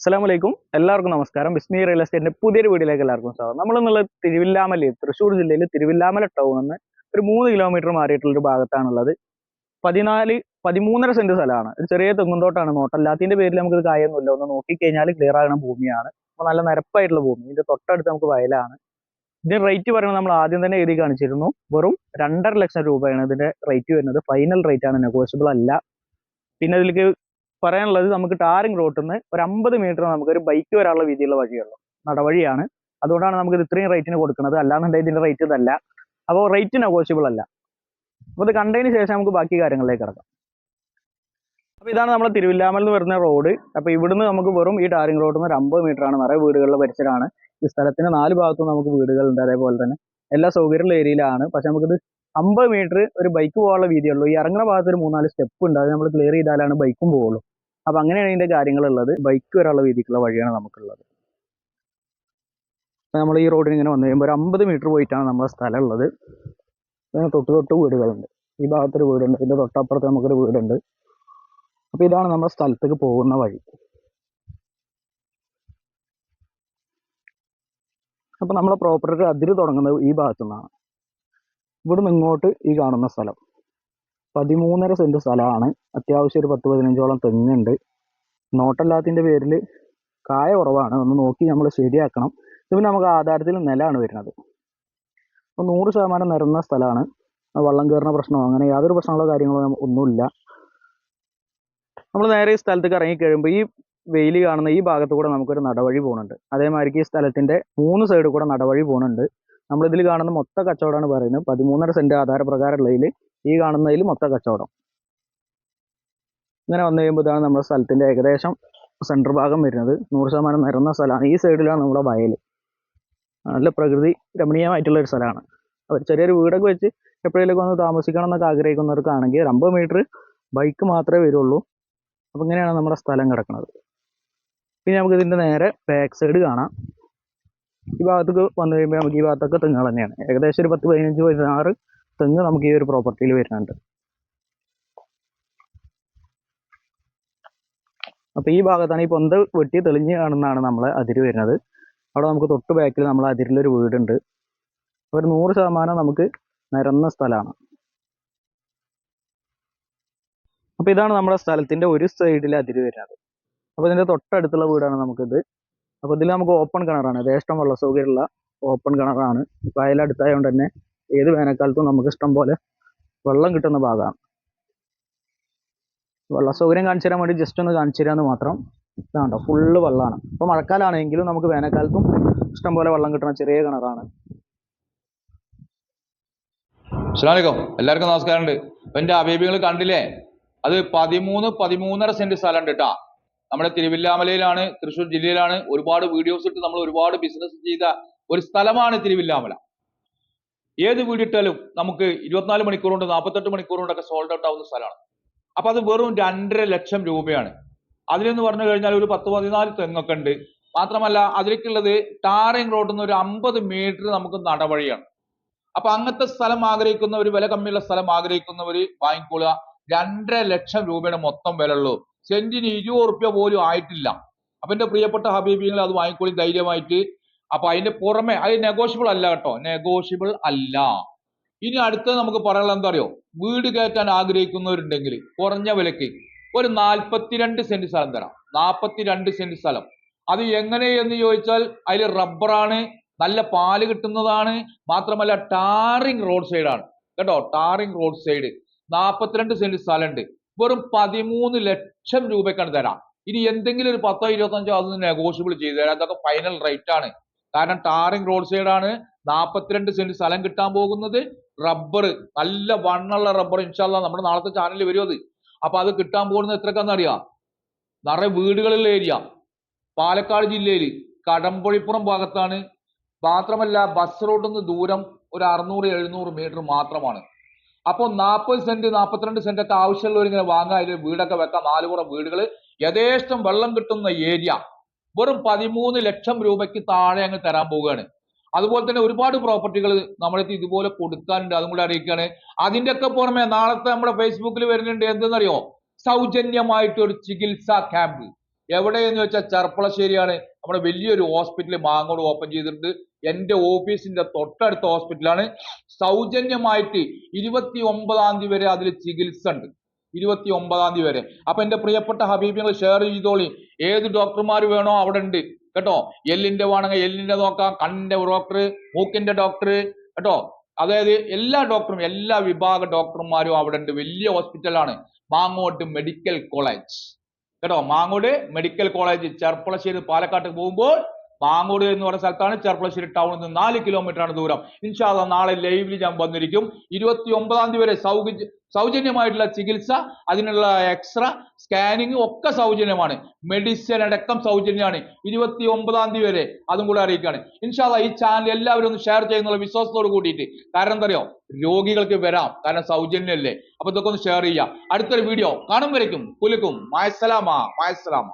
അസ്സാം വലൈക്കും എല്ലാവർക്കും നമസ്കാരം. ബിസ്മി റിയൽ എസ്റ്റേറ്റിന്റെ പുതിയൊരു വീഡിയോയിലേക്ക് എല്ലാവർക്കും സ്വാഗതം. നമ്മളെന്നുള്ള തിരുവില്ലാമല തൃശ്ശൂർ ജില്ലയിൽ തിരുവില്ലാമല ടൗണിൽ നിന്ന് ഒരു മൂന്ന് കിലോമീറ്റർ മാറിയിട്ടുള്ള ഒരു ഭാഗത്താണുള്ളത്. പതിനാല് പതിമൂന്നര സെന്റ് സ്ഥലമാണ്. ഒരു ചെറിയ തെങ്ങുന്തോട്ടാണ് നോട്ടല്ലാത്തിന്റെ പേരിൽ നമുക്ക് കായൊന്നുമില്ല ഒന്ന് നോക്കിക്കഴിഞ്ഞാൽ ക്ലിയർ ആകുന്ന ഭൂമിയാണ്. അപ്പോൾ നല്ല നിരപ്പായിട്ടുള്ള ഭൂമി. ഇതിന്റെ തൊട്ടടുത്ത് നമുക്ക് വയലാണ്. ഇതിന്റെ റേറ്റ് പറയുന്നത് നമ്മൾ ആദ്യം തന്നെ എഴുതി കാണിച്ചിരുന്നു. വെറും രണ്ടര ലക്ഷം രൂപയാണ് ഇതിന്റെ റേറ്റ് വരുന്നത്. ഫൈനൽ റേറ്റ് ആണ്. നെഗോഷ്യബിൾ അല്ല. പിന്നെ ഇതിലേക്ക് പറയാനുള്ളത് നമുക്ക് ടാറിംഗ് റോട്ടിൽ നിന്ന് ഒരു അമ്പത് മീറ്റർ നമുക്ക് ഒരു ബൈക്ക് വരാനുള്ള വീതിയുള്ള വഴിയുള്ളൂ. നടവഴിയാണ്. അതുകൊണ്ടാണ് നമുക്ക് ഇത് ഇത്രയും റേറ്റിന് കൊടുക്കുന്നത്. അല്ലാന്നുണ്ടെങ്കിൽ ഇതിന്റെ റേറ്റ് ഇതല്ല. അപ്പോൾ റേറ്റ് നെഗോഷ്യബിൾ അല്ല. അപ്പോൾ ഇത് കണ്ടതിന് ശേഷം നമുക്ക് ബാക്കി കാര്യങ്ങളിലേക്ക് കിടക്കാം. അപ്പോൾ ഇതാണ് നമ്മുടെ തിരുവില്ലാമൽ എന്ന് വരുന്ന റോഡ് അപ്പോൾ ഇവിടുന്ന് നമുക്ക് വെറും ഈ ടാറിംഗ് റോഡിൽ നിന്ന് ഒരു അമ്പത് മീറ്റർ ആണ്. നിറയെ വീടുകളുടെ പരിസരമാണ് ഈ സ്ഥലത്തിന് നാല് ഭാഗത്തും നമുക്ക് വീടുകളുണ്ട് അതേപോലെ തന്നെ. എല്ലാ സൗകര്യമുള്ള ഏരിയയിലാണ് പക്ഷെ നമുക്കിത് അമ്പത് മീറ്റർ ഒരു ബൈക്ക് പോകാനുള്ള വീതിയുള്ളൂ ഈ ഇറങ്ങുന്ന ഭാഗത്ത് ഒരു മൂന്നാൽ സ്റ്റെപ്പ് ഉണ്ട്. അത് നമ്മൾ ക്ലിയർ ചെയ്താലാണ് ബൈക്കും പോകുള്ളൂ അപ്പൊ അങ്ങനെയാണ് ഇതിന്റെ കാര്യങ്ങളുള്ളത്. ബൈക്ക് വരാനുള്ള വീതിക്കുള്ള വഴിയാണ് നമുക്കുള്ളത്. നമ്മൾ ഈ റോഡിന് ഇങ്ങനെ വന്നു കഴിയുമ്പോൾ ഒരു അമ്പത് മീറ്റർ പോയിട്ടാണ് നമ്മുടെ സ്ഥലം ഉള്ളത് ഇതിന് തൊട്ട് തൊട്ട് വീടുകളുണ്ട്. ഈ ഭാഗത്തൊരു വീടുണ്ട്. ഇതിന്റെ തൊട്ടപ്പുറത്ത് നമുക്കൊരു വീടുണ്ട്. അപ്പൊ ഇതാണ് നമ്മുടെ സ്ഥലത്തേക്ക് പോകുന്ന വഴി. അപ്പൊ നമ്മളെ പ്രോപ്പർട്ടിയുടെ അതിര് തുടങ്ങുന്നത് ഈ ഭാഗത്തു നിന്നാണ് ഇവിടുന്ന് ഇങ്ങോട്ട് ഈ കാണുന്ന സ്ഥലം. പതിമൂന്നര സെന്റ് സ്ഥലമാണ്. അത്യാവശ്യം ഒരു പത്ത് പതിനഞ്ചോളം തെങ്ങുണ്ട്. നോട്ടല്ലാത്തതിന്റെ പേരിൽ കായ കുറവാണ്. ഒന്ന് നോക്കി നമ്മൾ ശരിയാക്കണം. ഇത് പിന്നെ നമുക്ക് ആധാരത്തിൽ നിലമാണ് വരുന്നത്. അപ്പോൾ നൂറ് ശതമാനം നിരന്ന സ്ഥലമാണ്. വള്ളം കയറുന്ന പ്രശ്നമോ അങ്ങനെ യാതൊരു പ്രശ്നങ്ങളോ കാര്യങ്ങളോ ഒന്നുമില്ല. നമ്മൾ നേരെ ഈ സ്ഥലത്തേക്ക് ഇറങ്ങി കഴിയുമ്പോൾ ഈ വെയിൽ കാണുന്ന ഈ ഭാഗത്ത് കൂടെ നമുക്കൊരു നടവഴി പോകുന്നുണ്ട്. അതേമാതിരി ഈ സ്ഥലത്തിന്റെ മൂന്ന് സൈഡിൽ കൂടെ നടവഴി പോകുന്നുണ്ട്. നമ്മളിതിൽ കാണുന്ന മൊത്ത കച്ചവടമാണ് പറയുന്നത്. പതിമൂന്നര സെന്റ് ആധാരപ്രകാരമുള്ളതിൽ ഈ കാണുന്നതിൽ മൊത്ത കച്ചവടം. ഇങ്ങനെ വന്നു കഴിയുമ്പോൾ ഇതാണ് നമ്മുടെ സ്ഥലത്തിന്റെ ഏകദേശം സെന്റർ ഭാഗം വരുന്നത്. നൂറ് ശതമാനം നിരന്ന സ്ഥലമാണ്. ഈ സൈഡിലാണ് നമ്മുടെ വയൽ നല്ല പ്രകൃതി രമണീയമായിട്ടുള്ള ഒരു സ്ഥലമാണ്. അവർ ചെറിയൊരു വീടൊക്കെ വെച്ച് എപ്പോഴേലൊക്കെ വന്ന് താമസിക്കണം എന്നൊക്കെ ആഗ്രഹിക്കുന്നവർക്കാണെങ്കിൽ ഒരു അമ്പത് മീറ്റർ ബൈക്ക് മാത്രമേ വരുള്ളൂ. അപ്പം ഇങ്ങനെയാണ് നമ്മുടെ സ്ഥലം കിടക്കുന്നത്. പിന്നെ നമുക്ക് ഇതിന്റെ നേരെ ബാക്ക് സൈഡ് കാണാം. ഈ ഭാഗത്തേക്ക് വന്നു കഴിയുമ്പോൾ നമുക്ക് ഈ ഭാഗത്തൊക്കെ തെങ്ങുകൾ തന്നെയാണ്. ഏകദേശം ഒരു പത്ത് പതിനഞ്ച് പതിനാറ് തെങ്ങ് നമുക്ക് ഈ ഒരു പ്രോപ്പർട്ടിയിൽ വരുന്നുണ്ട്. അപ്പൊ ഈ ഭാഗത്താണ് ഈ പൊന്ത വെട്ടി തെളിഞ്ഞ് കാണുന്നതാണ് നമ്മൾ അതിര് വരുന്നത്. അവിടെ നമുക്ക് തൊട്ട് ബാക്കിൽ നമ്മളെ അതിരിലൊരു വീടുണ്ട്. ഒരു നൂറ് ശതമാനം നമുക്ക് നിരന്ന സ്ഥലമാണ്. അപ്പൊ ഇതാണ് നമ്മുടെ സ്ഥലത്തിന്റെ ഒരു സൈഡിൽ അതിര് വരുന്നത്. അപ്പൊ ഇതിന്റെ തൊട്ടടുത്തുള്ള വീടാണ് നമുക്കിത്. അപ്പൊ ഇതിൽ നമുക്ക് ഓപ്പൺ കിണറാണ് യഥേഷ്ടം വെള്ള സൗകര്യമുള്ള ഓപ്പൺ കിണറാണ് വയലടുത്തായതുകൊണ്ട് തന്നെ ഏത് വേനൽക്കാലത്തും നമുക്ക് ഇഷ്ടം പോലെ വെള്ളം കിട്ടുന്ന ഭാഗമാണ്. വെള്ള സൗകര്യം കാണിച്ചു തരാൻ വേണ്ടി ജസ്റ്റ് ഒന്ന് കാണിച്ചു തരാമെന്ന് മാത്രം ഇതാണ്ടോ ഫുള്ള് വെള്ളമാണ്. ഇപ്പൊ മഴക്കാലാണെങ്കിലും നമുക്ക് വേനൽക്കാലത്തും ഇഷ്ടം പോലെ വെള്ളം കിട്ടുന്ന ചെറിയ കിണറാണ്. അസ്സലാമലൈക്കും എല്ലാവർക്കും നമസ്കാരമുണ്ട്. ഇപ്പം എന്റെ അബേബികൾ കണ്ടില്ലേ? അത് പതിമൂന്ന് പതിമൂന്നര സെന്റ് സ്ഥലം ഉണ്ട് കേട്ടാ നമ്മുടെ തിരുവില്ലാമലയിലാണ് തൃശ്ശൂർ ജില്ലയിലാണ് ഒരുപാട് വീഡിയോസ് ഇട്ട് നമ്മൾ ഒരുപാട് ബിസിനസ് ചെയ്ത ഒരു സ്ഥലമാണ് തിരുവില്ലാമല. ഏത് വീടിട്ടാലും നമുക്ക് ഇരുപത്തിനാല് മണിക്കൂർ കൊണ്ട് നാൽപ്പത്തെട്ട് മണിക്കൂർ കൊണ്ടൊക്കെ സോൾഡ് ഔട്ട് ആവുന്ന സ്ഥലമാണ്. അപ്പൊ അത് വെറും രണ്ടര ലക്ഷം രൂപയാണ്. അതിലെന്ന് പറഞ്ഞു കഴിഞ്ഞാൽ ഒരു പത്ത് പതിനാല് തെങ്ങൊക്കെ ഉണ്ട്. മാത്രമല്ല അതിലേക്കുള്ളത് ടാറിംഗ് റോഡിൽ നിന്ന് ഒരു അമ്പത് മീറ്റർ നമുക്ക് നടവഴിയാണ്. അപ്പൊ അങ്ങനത്തെ സ്ഥലം ആഗ്രഹിക്കുന്നവർ വില കമ്മിയുള്ള സ്ഥലം ആഗ്രഹിക്കുന്നവർ വാങ്ങിക്കൊള്ളുക രണ്ടര ലക്ഷം രൂപയുടെ മൊത്തം വില ഉള്ളൂ സെന്റിന് ഇരുപത് റുപ്യ പോലും ആയിട്ടില്ല. അപ്പൊ എന്റെ പ്രിയപ്പെട്ട ഹബീബിങ്ങൾ അത് വാങ്ങിക്കോളി ധൈര്യമായിട്ട്. അപ്പൊ അതിന്റെ പുറമെ അത് നെഗോഷ്യബിൾ അല്ല കേട്ടോ. നെഗോഷ്യബിൾ അല്ല. ഇനി അടുത്തത് നമുക്ക് പറയാനുള്ളത് എന്താ അറിയോ? വീട് കയറ്റാൻ ആഗ്രഹിക്കുന്നവരുണ്ടെങ്കിൽ കുറഞ്ഞ വിലക്ക് ഒരു നാൽപ്പത്തിരണ്ട് സെന്റ് സ്ഥലം തരാം. നാൽപ്പത്തിരണ്ട് സെന്റ് സ്ഥലം. അത് എങ്ങനെ എന്ന് ചോദിച്ചാൽ അതിൽ റബ്ബറാണ് നല്ല പാൽ കിട്ടുന്നതാണ് മാത്രമല്ല ടാറിംഗ് റോഡ് സൈഡാണ് കേട്ടോ ടാറിംഗ് റോഡ് സൈഡ് നാൽപ്പത്തിരണ്ട് സെന്റ് സ്ഥലമുണ്ട്. വെറും പതിമൂന്ന് ലക്ഷം രൂപയ്ക്കാണ് തരാം. ഇനി എന്തെങ്കിലും ഒരു പത്തോ ഇരുപത്തഞ്ചോ അതൊന്ന് നെഗോഷ്യബിൾ ചെയ്തു തരാം. അതൊക്കെ ഫൈനൽ റേറ്റ് ആണ്. കാരണം ടാറിംഗ് റോഡ് സൈഡാണ് നാൽപ്പത്തിരണ്ട് സെന്റ് സ്ഥലം കിട്ടാൻ പോകുന്നത്. റബ്ബർ നല്ല വണ്ണുള്ള റബ്ബർ ഇൻഷാല്ല നമ്മുടെ നാളത്തെ ചാനലിൽ വരും അത്. അപ്പൊ അത് കിട്ടാൻ പോകുന്നത് എത്രക്കാന്ന് അറിയാം? നിറയെ വീടുകളുള്ള ഏരിയ പാലക്കാട് ജില്ലയിൽ കടമ്പൊഴിപ്പുറം ഭാഗത്താണ്. മാത്രമല്ല ബസ് റോഡിൽ നിന്ന് ദൂരം ഒരു അറുന്നൂറ് എഴുന്നൂറ് മീറ്റർ മാത്രമാണ്. അപ്പോൾ നാൽപ്പത് സെന്റ് നാൽപ്പത്തിരണ്ട് സെന്റ് ഒക്കെ ആവശ്യമുള്ളവർ ഇങ്ങനെ വാങ്ങാൻ വീടൊക്കെ വെക്കാം. നാലുപുറം വീടുകൾ യഥേഷ്ടം വെള്ളം കിട്ടുന്ന ഏരിയ വെറും പതിമൂന്ന് ലക്ഷം രൂപയ്ക്ക് താഴെ അങ്ങ് തരാൻ പോവുകയാണ്. അതുപോലെ തന്നെ ഒരുപാട് പ്രോപ്പർട്ടികൾ നമ്മളെത്തി ഇതുപോലെ കൊടുക്കാനുണ്ട്. അതും കൂടെ അറിയിക്കുകയാണ്. അതിന്റെ ഒക്കെ പുറമെ നാളത്തെ നമ്മുടെ ഫേസ്ബുക്കിൽ വരുന്നുണ്ട് എന്തെന്നറിയോ? സൗജന്യമായിട്ട് ഒരു ചികിത്സാ ക്യാമ്പ് എവിടെയെന്ന് വെച്ചാൽ ചെർപ്പളശ്ശേരിയാണ്. നമ്മുടെ വലിയൊരു ഹോസ്പിറ്റൽ മാങ്ങോട് ഓപ്പൺ ചെയ്തിട്ടുണ്ട്. എന്റെ ഓഫീസിന്റെ തൊട്ടടുത്ത ഹോസ്പിറ്റലാണ് സൗജന്യമായിട്ട് ഇരുപത്തി ഒമ്പതാം തീയതി വരെ അതിൽ ചികിത്സ ഉണ്ട്. ഇരുപത്തി ഒമ്പതാം തീയതി വരെ. അപ്പൊ എന്റെ പ്രിയപ്പെട്ട ഹബീബികൾ ഷെയർ ചെയ്തോളി. ഏത് ഡോക്ടർമാർ വേണോ അവിടെ ഉണ്ട്. കേട്ടോ? എല്ലിന്റെ വേണമെങ്കിൽ എല്ലിന്റെ നോക്കാം. കണ്ണിന്റെ ഡോക്ടർ മൂക്കിന്റെ ഡോക്ടർ കേട്ടോ? അതായത് എല്ലാ ഡോക്ടറും എല്ലാ വിഭാഗ ഡോക്ടർമാരും അവിടെ ഉണ്ട്. വലിയ ഹോസ്പിറ്റലാണ് മാങ്ങോട്ട് മെഡിക്കൽ കോളേജ് കേട്ടോ? മാങ്ങോട് മെഡിക്കൽ കോളേജ് ചെർപ്പളശ്ശേരി പാലക്കാട്ട് പോകുമ്പോൾ മാങ്ങോട് എന്ന് പറയുന്ന സ്ഥലത്താണ് ചെർപ്പളശ്ശേരി ടൗണിൽ നിന്ന് നാല് കിലോമീറ്റർ ആണ് ദൂരം. ഇൻഷാല്ല നാളെ ലൈവിൽ ഞാൻ വന്നിരിക്കും. ഇരുപത്തി ഒമ്പതാം തീയതി വരെ സൗജന്യമായിട്ടുള്ള ചികിത്സ അതിനുള്ള എക്സ്റേ സ്കാനിങ് ഒക്കെ സൗജന്യമാണ്. മെഡിസിൻ അടക്കം സൗജന്യമാണ്. ഇരുപത്തി ഒമ്പതാം തീയതി വരെ അതും കൂടെ അറിയിക്കുകയാണ് ഇൻഷാല്ല ഈ ചാനൽ എല്ലാവരും ഒന്ന് ഷെയർ ചെയ്യുന്നുള്ള വിശ്വാസത്തോട് കൂടിയിട്ട്. കാരണം എന്താ അറിയോ രോഗികൾക്ക് വരാം. കാരണം സൗജന്യല്ലേ അപ്പൊ ഇതൊക്കെ ഒന്ന് ഷെയർ ചെയ്യാം. അടുത്തൊരു വീഡിയോ കാണും വരയ്ക്കും. കുലുക്കും മായസലാമ മായസലാമ